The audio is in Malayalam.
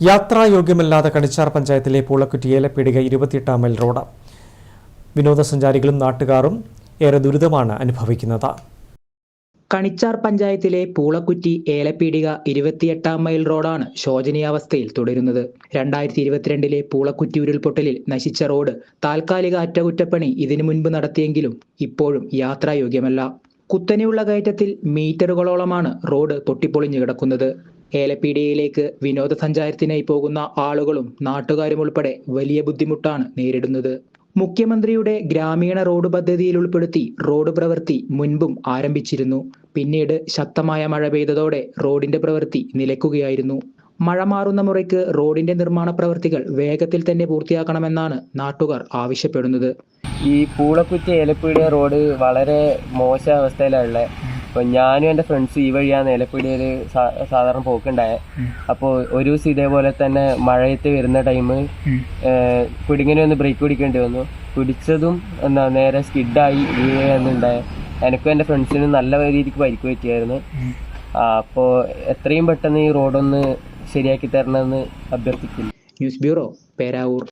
യാത്രായോഗ്യമല്ലാത്ത കണിച്ചാർ പഞ്ചായത്തിലെ പൂളക്കുറ്റി ഏലപ്പീടിക ഇരുപത്തിയെട്ടാം മൈൽ റോഡ്. വിനോദസഞ്ചാരികളും നാട്ടുകാരും ഏറെ ദുരിതമാണ് അനുഭവിക്കുന്നത്. കണിച്ചാർ പഞ്ചായത്തിലെ പൂളക്കുറ്റി ഏലപ്പീടിക ഇരുപത്തിയെട്ടാം മൈൽ റോഡാണ് ശോചനീയാവസ്ഥയിൽ തുടരുന്നത്. രണ്ടായിരത്തി ഇരുപത്തിരണ്ടിലെ പൂളക്കുറ്റി ഉരുൾപൊട്ടലിൽ നശിച്ച റോഡ് താൽക്കാലിക അറ്റകുറ്റപ്പണി ഇതിനു മുൻപ് നടത്തിയെങ്കിലും ഇപ്പോഴും യാത്രായോഗ്യമല്ല. കുത്തനെയുള്ള കയറ്റത്തിൽ മീറ്ററുകളോളമാണ് റോഡ് പൊട്ടിപ്പൊളിഞ്ഞു കിടക്കുന്നത്. ഏലപ്പീടികയിലേക്ക് വിനോദസഞ്ചാരത്തിനായി പോകുന്ന ആളുകളും നാട്ടുകാരും ഉൾപ്പെടെ വലിയ ബുദ്ധിമുട്ടാണ് നേരിടുന്നത്. മുഖ്യമന്ത്രിയുടെ ഗ്രാമീണ റോഡ് പദ്ധതിയിൽ ഉൾപ്പെടുത്തി റോഡ് പ്രവൃത്തി മുൻപും ആരംഭിച്ചിരുന്നു. പിന്നീട് ശക്തമായ മഴ പെയ്തതോടെ റോഡിന്റെ പ്രവൃത്തി നിലയ്ക്കുകയായിരുന്നു. മഴ മാറുന്ന മുറയ്ക്ക് റോഡിന്റെ നിർമ്മാണ പ്രവൃത്തികൾ വേഗത്തിൽ തന്നെ പൂർത്തിയാക്കണമെന്നാണ് നാട്ടുകാർ ആവശ്യപ്പെടുന്നത്. ഈ പൂളക്കുറ്റി ഏലപ്പീടിയ റോഡ് വളരെ മോശം അവസ്ഥയിലുള്ള അപ്പോൾ ഞാനും എന്റെ ഫ്രണ്ട്സ് ഈ വഴിയാണ് ഏലപ്പീടിയയിൽ സാധാരണ പോക്കുണ്ടായത് അപ്പോൾ ഒരു ദിവസം ഇതേപോലെ തന്നെ മഴയത്ത് വരുന്ന ടൈം പിടിങ്ങനെ ഒന്ന് ബ്രേക്ക് പിടിക്കേണ്ടി വന്നു. പിടിച്ചതും എന്താ നേരെ സ്കിഡായി വീഴുകയെന്നുണ്ടായ എനിക്കും എന്റെ ഫ്രണ്ട്സിനും നല്ല രീതിക്ക് പരിക്ക് പറ്റിയായിരുന്നു. അപ്പോൾ എത്രയും പെട്ടെന്ന് ഈ റോഡൊന്ന് ശരിയാക്കി തരണമെന്ന് അഭ്യർത്ഥിക്കുന്നു. News bureau Peravoor.